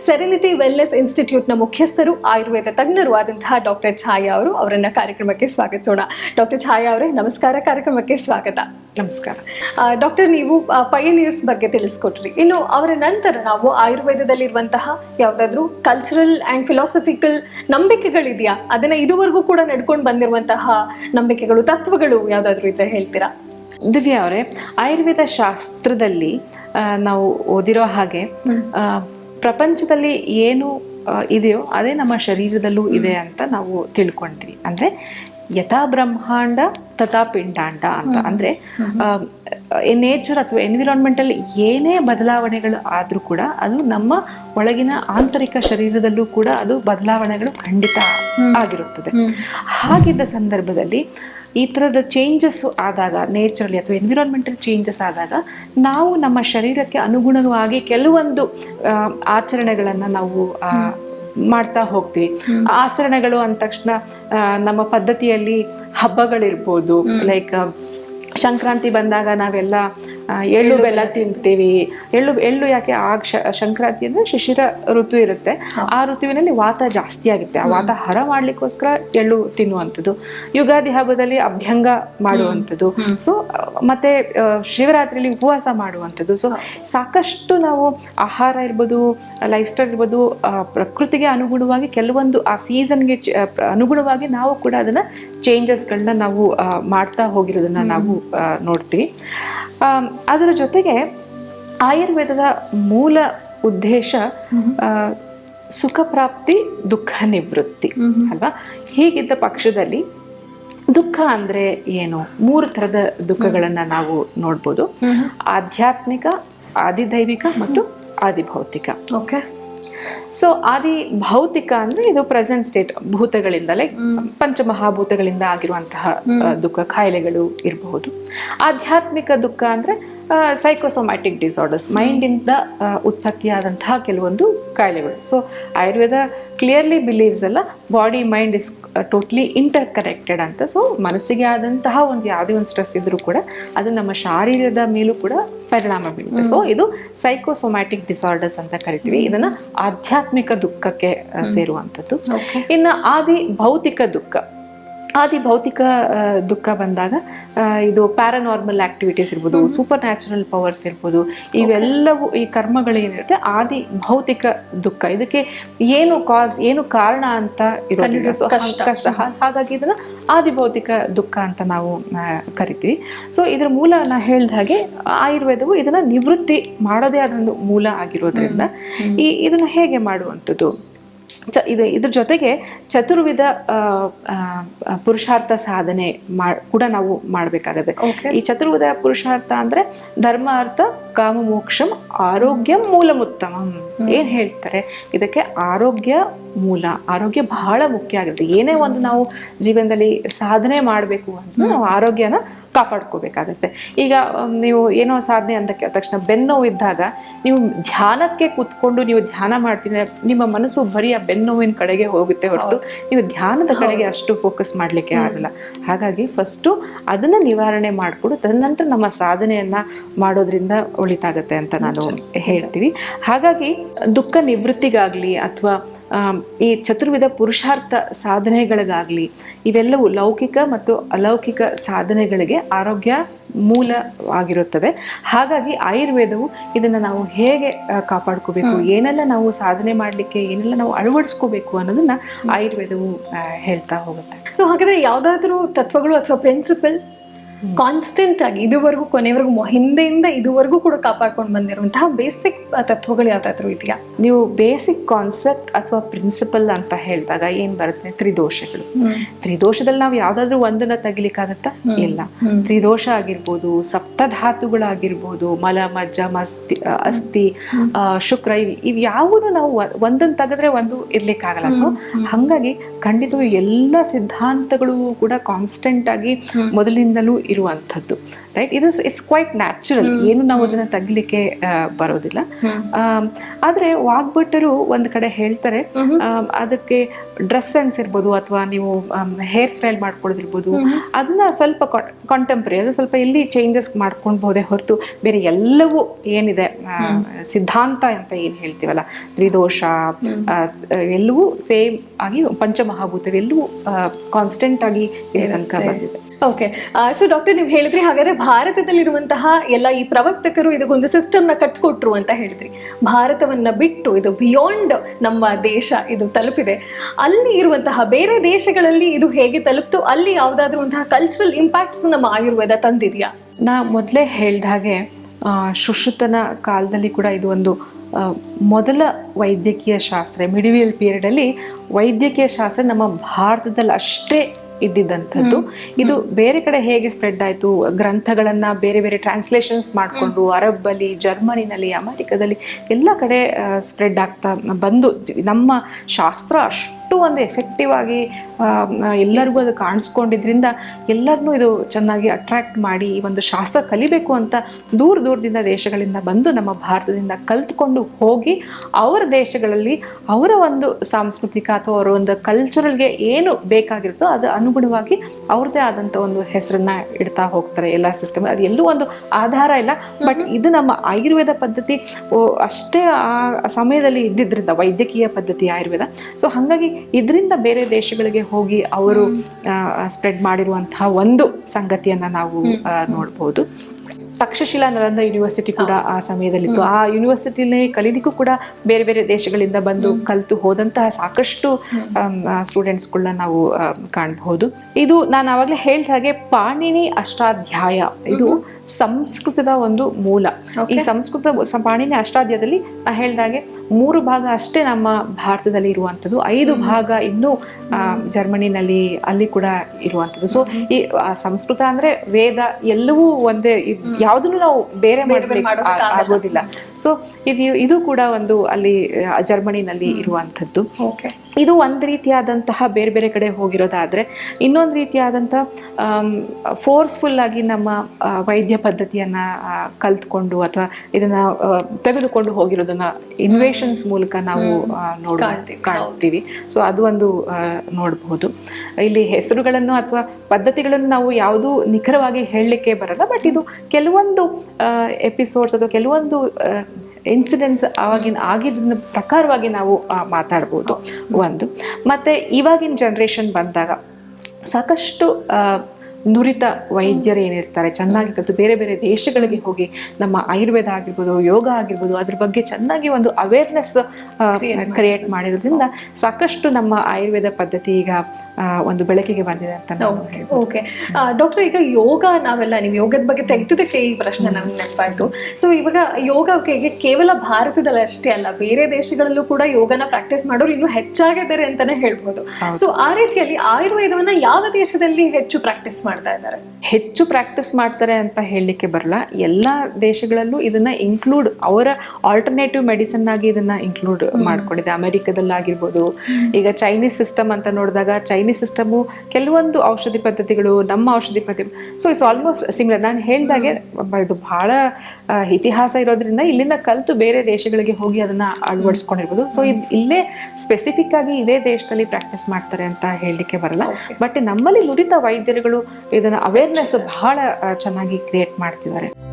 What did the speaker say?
Serenity wellness ಇನ್ಸ್ಟಿಟ್ಯೂಟ್ನ ಮುಖ್ಯಸ್ಥರು ಆಯುರ್ವೇದ ತಜ್ಞರು ಆದಂತಹ ಡಾಕ್ಟರ್ ಛಾಯಾ ಅವರು ಅವರನ್ನ ಕಾರ್ಯಕ್ರಮಕ್ಕೆ ಸ್ವಾಗತಿಸೋಣ. ಡಾಕ್ಟರ್ ಛಾಯಾ ಅವರೇ ನಮಸ್ಕಾರ. ಕಾರ್ಯಕ್ರಮಕ್ಕೆ ಸ್ವಾಗತ. ನಮಸ್ಕಾರ. ಡಾಕ್ಟರ್ ನೀವು ಪಯನಿಯರ್ಸ್ ಬಗ್ಗೆ ತಿಳಿಸ್ಕೊಟ್ರಿ. ಇನ್ನು ಅವರ ನಂತರ ನಾವು ಆಯುರ್ವೇದದಲ್ಲಿರುವಂತಹ ಯಾವುದಾದ್ರೂ ಕಲ್ಚರಲ್ ಆ್ಯಂಡ್ ಫಿಲಾಸಫಿಕಲ್ ನಂಬಿಕೆಗಳಿದೆಯಾ? ಅದನ್ನ ಇದುವರೆಗೂ ಕೂಡ ನಡ್ಕೊಂಡು ಬಂದಿರುವಂತಹ ನಂಬಿಕೆಗಳು ತತ್ವಗಳು ಯಾವುದಾದ್ರೂ ಇದ್ರೆ ಹೇಳ್ತೀರಾ? ದಿವ್ಯಾ ಅವರೇ, ಆಯುರ್ವೇದ ಶಾಸ್ತ್ರದಲ್ಲಿ ನಾವು ಓದಿರೋ ಹಾಗೆ ಪ್ರಪಂಚದಲ್ಲಿ ಏನು ಇದೆಯೋ ಅದೇ ನಮ್ಮ ಶರೀರದಲ್ಲೂ ಇದೆ ಅಂತ ನಾವು ತಿಳ್ಕೊಳ್ತೀವಿ ಅಂದರೆ ಯಥಾ ಬ್ರಹ್ಮಾಂಡ ತಥಾ ಪಿಂಡಾಂಡ ಅಂತ. ಅಂದ್ರೆ ನೇಚರ್ ಅಥವಾ ಎನ್ವಿರಾನ್ಮೆಂಟಲ್ಲಿ ಏನೇ ಬದಲಾವಣೆಗಳು ಆದರೂ ಕೂಡ ಅದು ನಮ್ಮ ಒಳಗಿನ ಆಂತರಿಕ ಶರೀರದಲ್ಲೂ ಕೂಡ ಅದು ಬದಲಾವಣೆಗಳು ಖಂಡಿತ ಆಗಿರುತ್ತದೆ. ಹಾಗಿದ್ದ ಸಂದರ್ಭದಲ್ಲಿ ಈ ಥರದ ಚೇಂಜಸ್ ಆದಾಗ ನೇಚರಲ್ಲಿ ಅಥವಾ ಎನ್ವಿರಾನ್ಮೆಂಟಲ್ ಚೇಂಜಸ್ ಆದಾಗ ನಾವು ನಮ್ಮ ಶರೀರಕ್ಕೆ ಅನುಗುಣವಾಗಿ ಕೆಲವೊಂದು ಆಚರಣೆಗಳನ್ನು ನಾವು ಆ, ಮಾಡ್ತಾ ಹೋಗ್ತೀವಿ. ಆಚರಣೆಗಳು ಅಂದ ತಕ್ಷಣ ನಮ್ಮ ಪದ್ಧತಿಯಲ್ಲಿ ಹಬ್ಬಗಳಿರ್ಬೋದು ಲೈಕ್ ಸಂಕ್ರಾಂತಿ ಬಂದಾಗ ನಾವೆಲ್ಲ ಎಳ್ಳು ಬೆಲ್ಲ ತಿಂತೀವಿ. ಎಳ್ಳು ಎಳ್ಳು ಯಾಕೆ ಆ ಸಂಕ್ರಾಂತಿ ಅಂದರೆ ಶಿಶಿರ ಋತು ಇರುತ್ತೆ. ಆ ಋತುವಿನಲ್ಲಿ ವಾತ ಜಾಸ್ತಿ ಆಗುತ್ತೆ. ಆ ವಾತ ಹರ ಮಾಡಲಿಕ್ಕೋಸ್ಕರ ಎಳ್ಳು ತಿನ್ನುವಂಥದ್ದು. ಯುಗಾದಿ ಹಬ್ಬದಲ್ಲಿ ಅಭ್ಯಂಗ ಮಾಡುವಂಥದ್ದು. ಸೊ ಮತ್ತೆ ಶಿವರಾತ್ರಿಯಲ್ಲಿ ಉಪವಾಸ ಮಾಡುವಂಥದ್ದು. ಸೊ ಸಾಕಷ್ಟು ನಾವು ಆಹಾರ ಇರ್ಬೋದು ಲೈಫ್ ಸ್ಟೈಲ್ ಇರ್ಬೋದು ಪ್ರಕೃತಿಗೆ ಅನುಗುಣವಾಗಿ ಕೆಲವೊಂದು ಆ ಸೀಸನ್ಗೆ ಅನುಗುಣವಾಗಿ ನಾವು ಕೂಡ ಅದನ್ನ ಚೇಂಜಸ್ಗಳನ್ನ ನಾವು ಮಾಡ್ತಾ ಹೋಗಿರೋದನ್ನ ನಾವು ನೋಡ್ತೀವಿ. ಅದರ ಜೊತೆಗೆ ಆಯುರ್ವೇದದ ಮೂಲ ಉದ್ದೇಶ ಸುಖ ಪ್ರಾಪ್ತಿ ದುಃಖ ನಿವೃತ್ತಿ ಅಲ್ವಾ? ಹೀಗಿದ್ದ ಪಕ್ಷದಲ್ಲಿ ದುಃಖ ಅಂದ್ರೆ ಏನು? ಮೂರು ಥರದ ದುಃಖಗಳನ್ನ ನಾವು ನೋಡ್ಬೋದು. ಆಧ್ಯಾತ್ಮಿಕ ಆದಿದೈವಿಕ ಮತ್ತು ಆದಿಭೌತಿಕ. ಓಕೆ. ಸೊ ಆದಿ ಭೌತಿಕ ಅಂದ್ರೆ ಇದು ಪ್ರೆಸೆಂಟ್ ಸ್ಟೇಟ್ ಭೂತಗಳಿಂದ ಲೈಕ್ ಪಂಚಮಹಾಭೂತಗಳಿಂದ ಆಗಿರುವಂತಹ ದುಃಖ ಕಾಯಿಲೆಗಳು ಇರಬಹುದು. ಆಧ್ಯಾತ್ಮಿಕ ದುಃಖ ಅಂದ್ರೆ ಸೈಕೋಸೊಮ್ಯಾಟಿಕ್ ಡಿಸಾರ್ಡರ್ಸ್ ಮೈಂಡಿಂದ ಉತ್ಪತ್ತಿಯಾದಂತಹ ಕೆಲವೊಂದು ಕಾಯಿಲೆಗಳು. ಸೊ ಆಯುರ್ವೇದ ಕ್ಲಿಯರ್ಲಿ ಬಿಲೀವ್ಸ್ ಅಲ್ಲ body mind is totally interconnected ಅಂತ. ಸೊ ಮನಸ್ಸಿಗೆ ಆದಂತಹ ಒಂದು ಯಾವುದೇ ಒಂದು ಸ್ಟ್ರೆಸ್ ಇದ್ದರೂ ಕೂಡ ಅದು ನಮ್ಮ ಶಾರೀರದ ಮೇಲೂ ಕೂಡ ಪರಿಣಾಮ ಬೀಳುತ್ತೆ ಸೊ ಇದು ಸೈಕೋಸೊಮ್ಯಾಟಿಕ್ ಡಿಸಾರ್ಡರ್ಸ್ ಅಂತ ಕರಿತೀವಿ. ಇದನ್ನ ಆಧ್ಯಾತ್ಮಿಕ ದುಃಖಕ್ಕೆ ಸೇರುವಂಥದ್ದು. ಇನ್ನು ಆದಿ ಭೌತಿಕ ದುಃಖ. ಆದಿ ಭೌತಿಕ ದುಃಖ ಬಂದಾಗ ಇದು ಪ್ಯಾರಾನಾರ್ಮಲ್ ಆಕ್ಟಿವಿಟೀಸ್ ಇರ್ಬೋದು ಸೂಪರ್ ನ್ಯಾಚುರಲ್ ಪವರ್ಸ್ ಇರ್ಬೋದು ಇವೆಲ್ಲವೂ ಈ ಕರ್ಮಗಳೇನಿರುತ್ತೆ ಆದಿ ಭೌತಿಕ ದುಃಖ. ಇದಕ್ಕೆ ಏನು ಕಾಸ್ ಏನು ಕಾರಣ ಅಂತ ಇರೋದಿಲ್ಲ. ಸೊ ಕಷ್ಟ. ಹಾಗಾಗಿ ಇದನ್ನ ಆದಿ ಭೌತಿಕ ದುಃಖ ಅಂತ ನಾವು ಕರಿತೀವಿ. ಸೊ ಇದರ ಮೂಲ ನಾ ಹೇಳಿದ ಹಾಗೆ ಆಯುರ್ವೇದವು ಇದನ್ನ ನಿವೃತ್ತಿ ಮಾಡೋದೇ ಅದೊಂದು ಮೂಲ ಆಗಿರೋದ್ರಿಂದ ಈ ಇದನ್ನ ಹೇಗೆ ಮಾಡುವಂಥದ್ದು? ಚ ಇದು ಇದ್ರ ಜೊತೆಗೆ ಚತುರ್ವಿಧ ಪುರುಷಾರ್ಥ ಸಾಧನೆ ಮಾ ಕೂಡ ನಾವು ಮಾಡಬೇಕಾಗತ್ತೆ. ಈ ಚತುರ್ವಿಧ ಪುರುಷಾರ್ಥ ಅಂದ್ರೆ ಧರ್ಮ ಅರ್ಥ ಕಾಮ ಮೋಕ್ಷಂ ಆರೋಗ್ಯ ಮೂಲಮುತ್ತಮಂ. ಏನು ಹೇಳ್ತಾರೆ? ಇದಕ್ಕೆ ಆರೋಗ್ಯ ಮೂಲ ಆರೋಗ್ಯ ಬಹಳ ಮುಖ್ಯ ಆಗಿರುತ್ತೆ. ಏನೇ ಒಂದು ನಾವು ಜೀವನದಲ್ಲಿ ಸಾಧನೆ ಮಾಡಬೇಕು ಅಂದ್ರೆ ನಾವು ಆರೋಗ್ಯನ ಕಾಪಾಡ್ಕೋಬೇಕಾಗತ್ತೆ. ಈಗ ನೀವು ಏನೋ ಸಾಧನೆ ಅಂತ ಕೇಳಿದ ತಕ್ಷಣ ಬೆನ್ನೋವು ಇದ್ದಾಗ ನೀವು ಧ್ಯಾನಕ್ಕೆ ಕೂತ್ಕೊಂಡು ನೀವು ಧ್ಯಾನ ಮಾಡ್ತೀನಿ ನಿಮ್ಮ ಮನಸ್ಸು ಬರೀ ಆ ಬೆನ್ನೋವಿನ ಕಡೆಗೆ ಹೋಗುತ್ತೆ ಹೊರತು ನೀವು ಧ್ಯಾನದ ಕಡೆಗೆ ಅಷ್ಟು ಫೋಕಸ್ ಮಾಡಲಿಕ್ಕೆ ಆಗಲ್ಲ. ಹಾಗಾಗಿ ಫಸ್ಟು ಅದನ್ನು ನಿವಾರಣೆ ಮಾಡಿಕೊಡು ತದನಂತರ ನಮ್ಮ ಸಾಧನೆಯನ್ನು ಮಾಡೋದ್ರಿಂದ ಒಳಿತಾಗತ್ತೆ ಅಂತ ನಾನು ಹೇಳ್ತೀವಿ. ಹಾಗಾಗಿ ದುಃಖ ನಿವೃತ್ತಿಗಾಗಲಿ ಅಥವಾ ಈ ಚತುರ್ವಿಧ ಪುರುಷಾರ್ಥ ಸಾಧನೆಗಳಿಗಾಗಲಿ ಇವೆಲ್ಲವೂ ಲೌಕಿಕ ಮತ್ತು ಅಲೌಕಿಕ ಸಾಧನೆಗಳಿಗೆ ಆರೋಗ್ಯ ಮೂಲವಾಗಿರುತ್ತದೆ. ಹಾಗಾಗಿ ಆಯುರ್ವೇದವು ಇದನ್ನು ನಾವು ಹೇಗೆ ಕಾಪಾಡ್ಕೋಬೇಕು ಏನೆಲ್ಲ ನಾವು ಸಾಧನೆ ಮಾಡಲಿಕ್ಕೆ ಏನೆಲ್ಲ ನಾವು ಅಳವಡಿಸ್ಕೋಬೇಕು ಅನ್ನೋದನ್ನ ಆಯುರ್ವೇದವು ಹೇಳ್ತಾ ಹೋಗುತ್ತೆ. ಸೊ ಹಾಗಾದ್ರೆ ಯಾವುದಾದ್ರೂ ತತ್ವಗಳು ಅಥವಾ ಪ್ರಿನ್ಸಿಪಲ್ ಕಾನ್ಸ್ಟೆಂಟ್ ಆಗಿ ಇದುವರೆಗೂ ಕೊನೆವರೆಗೂ ಹಿಂದೆಯಿಂದ ಇದುವರೆಗೂ ಕೂಡ ಕಾಪಾಡ್ಕೊಂಡು ಬಂದಿರುವಂತಹ ಬೇಸಿಕ್ ತತ್ವಗಳು ಯಾವ್ದಾದ್ರು ಇದೆಯಾ? ನೀವು ಬೇಸಿಕ್ ಕಾನ್ಸೆಪ್ಟ್ ಅಥವಾ ಪ್ರಿನ್ಸಿಪಲ್ ಅಂತ ಹೇಳಿದಾಗ ಏನ್ ಬರುತ್ತೆ? ತ್ರಿದೋಷಗಳು. ತ್ರಿದೋಷದಲ್ಲಿ ನಾವು ಯಾವ್ದಾದ್ರು ಒಂದನ್ನ ತೆಗಿಲಿಕ್ಕಾಗತ್ತಾ? ಇಲ್ಲ. ತ್ರಿದೋಷ ಆಗಿರ್ಬೋದು ಸಪ್ತಧಾತುಗಳಾಗಿರ್ಬೋದು ಮಲ ಮಜ್ಜ ಮಸ್ತಿ ಅಸ್ಥಿ ಶುಕ್ರ ಇವ್ ಯಾವನು ನಾವು ಒಂದನ್ನು ತೆಗೆದ್ರೆ ಒಂದು ಇರ್ಲಿಕ್ಕಾಗಲ್ಲ. ಸೊ ಹಂಗಾಗಿ ಖಂಡಿತವೂ ಎಲ್ಲ ಸಿದ್ಧಾಂತಗಳು ಕೂಡ ಕಾನ್ಸ್ಟೆಂಟ್ ಆಗಿ ಮೊದಲಿಂದಲೂ ಇರುವಂಥದ್ದು ರೈಟ್ ಇದು ಇಟ್ಸ್ ಕ್ವೈಟ್ ನ್ಯಾಚುರಲ್ ಏನು ನಾವು ಅದನ್ನ ತಗ್ಲಿಕ್ಕೆ ಬರೋದಿಲ್ಲ. ಆದರೆ ವಾಗ್ಭಟರು ಒಂದ್ ಕಡೆ ಹೇಳ್ತಾರೆ ಅದಕ್ಕೆ ಡ್ರೆಸ್ ಸೆನ್ಸ್ ಇರ್ಬೋದು ಅಥವಾ ನೀವು ಹೇರ್ ಸ್ಟೈಲ್ ಮಾಡ್ಕೊಳ್ಳೋದಿರ್ಬೋದು ಅದನ್ನ ಸ್ವಲ್ಪ ಕಾಂಟೆಂಪ್ರರಿ ಅದು ಸ್ವಲ್ಪ ಇಲ್ಲಿ ಚೇಂಜಸ್ ಮಾಡ್ಕೊಳ್ಬಹುದೇ ಹೊರತು ಬೇರೆ ಎಲ್ಲವೂ ಏನಿದೆ ಸಿದ್ಧಾಂತ ಅಂತ ಏನ್ ಹೇಳ್ತೀವಲ್ಲ? ತ್ರಿದೋಷ ಎಲ್ಲವೂ ಸೇಮ್ ಆಗಿ ಪಂಚಮಹಾಭೂತ ಎಲ್ಲವೂ ಕಾನ್ಸ್ಟೆಂಟ್ ಆಗಿ ಇಲ್ಲಿ ತನಕ ಬಂದಿದೆ. ಓಕೆ ಸೊ ಡಾಕ್ಟರ್ ನೀವು ಹೇಳಿದ್ರಿ ಹಾಗಾದ್ರೆ ಭಾರತದಲ್ಲಿರುವಂತಹ ಎಲ್ಲ ಈ ಪ್ರವರ್ತಕರು ಇದಕ್ಕೊಂದು ಸಿಸ್ಟಮ್ನ ಕಟ್ಕೊಟ್ರು ಅಂತ ಹೇಳಿದ್ರಿ. ಭಾರತವನ್ನ ಬಿಟ್ಟು ಇದು ಬಿಯಾಂಡ್ ನಮ್ಮ ದೇಶ ಇದು ತಲುಪಿದೆ. ಅಲ್ಲಿ ಇರುವಂತಹ ಬೇರೆ ದೇಶಗಳಲ್ಲಿ ಇದು ಹೇಗೆ ತಲುಪ್ತು? ಅಲ್ಲಿ ಯಾವ್ದಾದ್ರು ಒಂತಹ ಕಲ್ಚರಲ್ ಇಂಪ್ಯಾಕ್ಟ್ಸ್ ನಮ್ಮ ಆಯುರ್ವೇದ ತಂದಿದೆಯಾ? ನಾ ಮೊದಲೇ ಹೇಳ್ದ ಹಾಗೆ ಆ, ಸುಶ್ರುತನ ಕಾಲದಲ್ಲಿ ಕೂಡ ಇದು ಒಂದು ಮೊದಲ ವೈದ್ಯಕೀಯ ಶಾಸ್ತ್ರ ಮಿಡಿವಿಯಲ್ ಪೀರಿಯಡಲ್ಲಿ ವೈದ್ಯಕೀಯ ಶಾಸ್ತ್ರ ನಮ್ಮ ಭಾರತದಲ್ಲಿ ಅಷ್ಟೇ ಇದ್ದಿದ್ದಂಥದ್ದು. ಇದು ಬೇರೆ ಕಡೆ ಹೇಗೆ ಸ್ಪ್ರೆಡ್ ಆಯಿತು? ಗ್ರಂಥಗಳನ್ನು ಬೇರೆ ಬೇರೆ ಟ್ರಾನ್ಸ್ಲೇಷನ್ಸ್ ಮಾಡಿಕೊಂಡು ಅರಬ್ಬಲ್ಲಿ ಜರ್ಮನಿನಲ್ಲಿ ಅಮೆರಿಕದಲ್ಲಿ ಎಲ್ಲ ಕಡೆ ಸ್ಪ್ರೆಡ್ ಆಗ್ತಾ ಬಂದು ನಮ್ಮ ಶಾಸ್ತ್ರ ಅಷ್ಟು ಒಂದು ಎಫೆಕ್ಟಿವ್ ಆಗಿ ಎಲ್ಲರಿಗೂ ಅದು ಕಾಣಿಸ್ಕೊಂಡಿದ್ರಿಂದ ಎಲ್ಲರನ್ನೂ ಇದು ಚೆನ್ನಾಗಿ ಅಟ್ರಾಕ್ಟ್ ಮಾಡಿ ಈ ಒಂದು ಶಾಸ್ತ್ರ ಕಲಿಬೇಕು ಅಂತ ದೂರ ದೂರದಿಂದ ದೇಶಗಳಿಂದ ಬಂದು ನಮ್ಮ ಭಾರತದಿಂದ ಕಲ್ತ್ಕೊಂಡು ಹೋಗಿ ಅವರ ದೇಶಗಳಲ್ಲಿ ಅವರ ಒಂದು ಸಾಂಸ್ಕೃತಿಕ ಅಥವಾ ಅವರ ಒಂದು ಕಲ್ಚರಲ್ಗೆ ಏನು ಬೇಕಾಗಿರುತ್ತೋ ಅದು ಅನುಗುಣವಾಗಿ ಅವ್ರದ್ದೇ ಆದಂಥ ಒಂದು ಹೆಸರನ್ನ ಇಡ್ತಾ ಹೋಗ್ತಾರೆ ಎಲ್ಲ ಸಿಸ್ಟಮ್ ಅದು ಎಲ್ಲೂ ಒಂದು ಆಧಾರ ಇಲ್ಲ. ಬಟ್ ಇದು ನಮ್ಮ ಆಯುರ್ವೇದ ಪದ್ಧತಿ ಅಷ್ಟೇ ಆ ಸಮಯದಲ್ಲಿ ಇದ್ದಿದ್ದರಿಂದ ವೈದ್ಯಕೀಯ ಪದ್ಧತಿ ಆಯುರ್ವೇದ. ಸೊ ಹಾಗಾಗಿ ಇದರಿಂದ ಬೇರೆ ದೇಶಗಳಿಗೆ ಹೋಗಿ ಅವರು ಸ್ಪ್ರೆಡ್ ಮಾಡಿರುವಂತಹ ಒಂದು ಸಂಗತಿಯನ್ನ ನಾವು ನೋಡ್ಬೋದು. ತಕ್ಷಶಿಲಾ ನರಂದ ಯೂನಿವರ್ಸಿಟಿ ಕೂಡ ಆ ಸಮಯದಲ್ಲಿತ್ತು. ಆ ಯೂನಿವರ್ಸಿಟಿಲಿ ಕಲೀಲಿಕ್ಕೂ ಕೂಡ ಬೇರೆ ಬೇರೆ ದೇಶಗಳಿಂದ ಬಂದು ಕಲಿತು ಹೋದಂತಹ ಸಾಕಷ್ಟು ಸ್ಟೂಡೆಂಟ್ಸ್ಗಳನ್ನ ನಾವು ಕಾಣಬಹುದು. ಇದು ನಾನು ಆವಾಗಲೇ ಹೇಳ್ದ ಹಾಗೆ ಪಾಣಿನಿ ಅಷ್ಟಾಧ್ಯಾಯ. ಇದು ಸಂಸ್ಕೃತದ ಒಂದು ಮೂಲ. ಈ ಸಂಸ್ಕೃತ ಪಾಣಿನಿ ಅಷ್ಟಾಧ್ಯಾಯದಲ್ಲಿ ನಾ ಹೇಳ್ದಾಗೆ ಮೂರು ಭಾಗ ಅಷ್ಟೇ ನಮ್ಮ ಭಾರತದಲ್ಲಿ ಇರುವಂಥದ್ದು ಐದು ಭಾಗ ಇನ್ನೂ ಜರ್ಮನಿನಲ್ಲಿ ಅಲ್ಲಿ ಕೂಡ ಇರುವಂಥದ್ದು ಸೊ ಈ ಸಂಸ್ಕೃತ ಅಂದ್ರೆ ವೇದ ಎಲ್ಲವೂ ಒಂದೇ ಯಾವುದನ್ನು ನಾವು ಬೇರೆ ಆಗೋದಿಲ್ಲ. ಸೊ ಇದು ಇದು ಕೂಡ ಒಂದು ಅಲ್ಲಿ ಜರ್ಮನಿನಲ್ಲಿ ಇರುವಂಥದ್ದು. ಇದು ಒಂದು ರೀತಿಯಾದಂತಹ ಬೇರೆ ಬೇರೆ ಕಡೆ ಹೋಗಿರೋದಾದ್ರೆ ಇನ್ನೊಂದು ರೀತಿಯಾದಂಥ ಫೋರ್ಸ್ಫುಲ್ ಆಗಿ ನಮ್ಮ ವೈದ್ಯ ಪದ್ಧತಿಯನ್ನ ಕಲ್ತ್ಕೊಂಡು ಅಥವಾ ಇದನ್ನ ತೆಗೆದುಕೊಂಡು ಹೋಗಿರೋದನ್ನ ಇನ್ವೇಷನ್ಸ್ ಮೂಲಕ ನಾವು ನೋಡ ಕಾಣ್ತೀವಿ. ಸೊ ಅದು ಒಂದು ನೋಡಬಹುದು ಇಲ್ಲಿ ಹೆಸರುಗಳನ್ನು ಅಥವಾ ಪದ್ಧತಿಗಳನ್ನು ನಾವು ಯಾವುದೂ ನಿಖರವಾಗಿ ಹೇಳಲಿಕ್ಕೆ ಬರಲ್ಲ ಬಟ್ ಇದು ಕೆಲವೊಂದು ಎಪಿಸೋಡ್ಸ್ ಅಥವಾ ಕೆಲವೊಂದು ಇನ್ಸಿಡೆಂಟ್ಸ್ ಆವಾಗಿನ ಆಗಿದ್ದ ಪ್ರಕಾರವಾಗಿ ನಾವು ಮಾತಾಡ್ಬೋದು. ಒಂದು. ಮತ್ತೆ ಇವಾಗಿನ ಜನ್ರೇಷನ್ ಬಂದಾಗ ಸಾಕಷ್ಟು ನುರಿತ ವೈದ್ಯರು ಏನಿರ್ತಾರೆ, ಚೆನ್ನಾಗಿ ಕಲಿತು ಬೇರೆ ಬೇರೆ ದೇಶಗಳಿಗೆ ಹೋಗಿ ನಮ್ಮ ಆಯುರ್ವೇದ ಆಗಿರ್ಬೋದು, ಯೋಗ ಆಗಿರ್ಬೋದು, ಅದ್ರ ಬಗ್ಗೆ ಚೆನ್ನಾಗಿ ಒಂದು ಅವೇರ್ನೆಸ್ ಕ್ರಿಯೇಟ್ ಮಾಡಿರೋದ್ರಿಂದ ಸಾಕಷ್ಟು ನಮ್ಮ ಆಯುರ್ವೇದ ಪದ್ಧತಿ ಈಗ ಒಂದು ಬೆಳಕಿಗೆ ಬಂದಿದೆ ಅಂತ ಓಕೆ ಡಾಕ್ಟರ್ ಈಗ ಯೋಗ ನಾವೆಲ್ಲ ನೀವು ಯೋಗದ ಬಗ್ಗೆ ತೆಗೆದಕ್ಕೆ ಈ ಪ್ರಶ್ನೆ ನಮ್ಗೆ ನೆನಪಾಯ್ತು. ಸೊ ಇವಾಗ ಯೋಗ ಕೇವಲ ಭಾರತದಲ್ಲಿ ಅಷ್ಟೇ ಅಲ್ಲ ಬೇರೆ ದೇಶಗಳಲ್ಲೂ ಕೂಡ ಯೋಗನ ಪ್ರಾಕ್ಟೀಸ್ ಮಾಡೋರು ಇನ್ನೂ ಹೆಚ್ಚಾಗಿದ್ದಾರೆ ಅಂತಾನೆ ಹೇಳ್ಬೋದು. ಸೊ ಆ ರೀತಿಯಲ್ಲಿ ಆಯುರ್ವೇದವನ್ನ ಯಾವ ದೇಶದಲ್ಲಿ ಹೆಚ್ಚು ಪ್ರಾಕ್ಟೀಸ್ ಮಾಡ್ತಾ ಇದ್ದಾರೆ? ಹೆಚ್ಚು ಪ್ರಾಕ್ಟೀಸ್ ಮಾಡ್ತಾರೆ ಅಂತ ಹೇಳಲಿಕ್ಕೆ ಬರಲ್ಲ. ಎಲ್ಲ ದೇಶಗಳಲ್ಲೂ ಇದನ್ನ ಇನ್ಕ್ಲೂಡ್ ಅವರ ಆಲ್ಟರ್ನೇಟಿವ್ ಮೆಡಿಸಿನ್ ಆಗಿ ಇದನ್ನ ಇನ್ಕ್ಲೂಡ್ ಮಾಡ್ಕೊಂಡಿದೆ. ಅಮೆರಿಕದಲ್ಲಾಗಿರ್ಬೋದು. ಈಗ ಚೈನೀಸ್ ಸಿಸ್ಟಮ್ ಅಂತ ನೋಡಿದಾಗ ಚೈನೀಸ್ ಸಿಸ್ಟಮು ಕೆಲವೊಂದು ಔಷಧಿ ಪದ್ಧತಿಗಳು ನಮ್ಮ ಔಷಧಿ ಪದ್ಧತಿ ಸೊ ಇಟ್ಸ್ ಆಲ್ಮೋಸ್ಟ್ ಸಿಮಿಲರ್. ನಾನು ಹೇಳಿದಾಗೆ ಬ- ಇದು ಬಹಳ ಇತಿಹಾಸ ಇರೋದ್ರಿಂದ ಇಲ್ಲಿಂದ ಕಲಿತು ಬೇರೆ ದೇಶಗಳಿಗೆ ಹೋಗಿ ಅದನ್ನ ಅಳವಡಿಸ್ಕೊಂಡಿರ್ಬೋದು. ಸೊ ಇದು ಇಲ್ಲೇ ಸ್ಪೆಸಿಫಿಕ್ ಆಗಿ ಇದೇ ದೇಶದಲ್ಲಿ ಪ್ರಾಕ್ಟೀಸ್ ಮಾಡ್ತಾರೆ ಅಂತ ಹೇಳಲಿಕ್ಕೆ ಬರಲ್ಲ. ಬಟ್ ನಮ್ಮಲ್ಲಿ ನುರಿತ ವೈದ್ಯರುಗಳು ಇದನ್ನ ಅವೇರ್ನೆಸ್ ಬಹಳ ಚೆನ್ನಾಗಿ ಕ್ರಿಯೇಟ್ ಮಾಡ್ತಿದ್ದಾರೆ.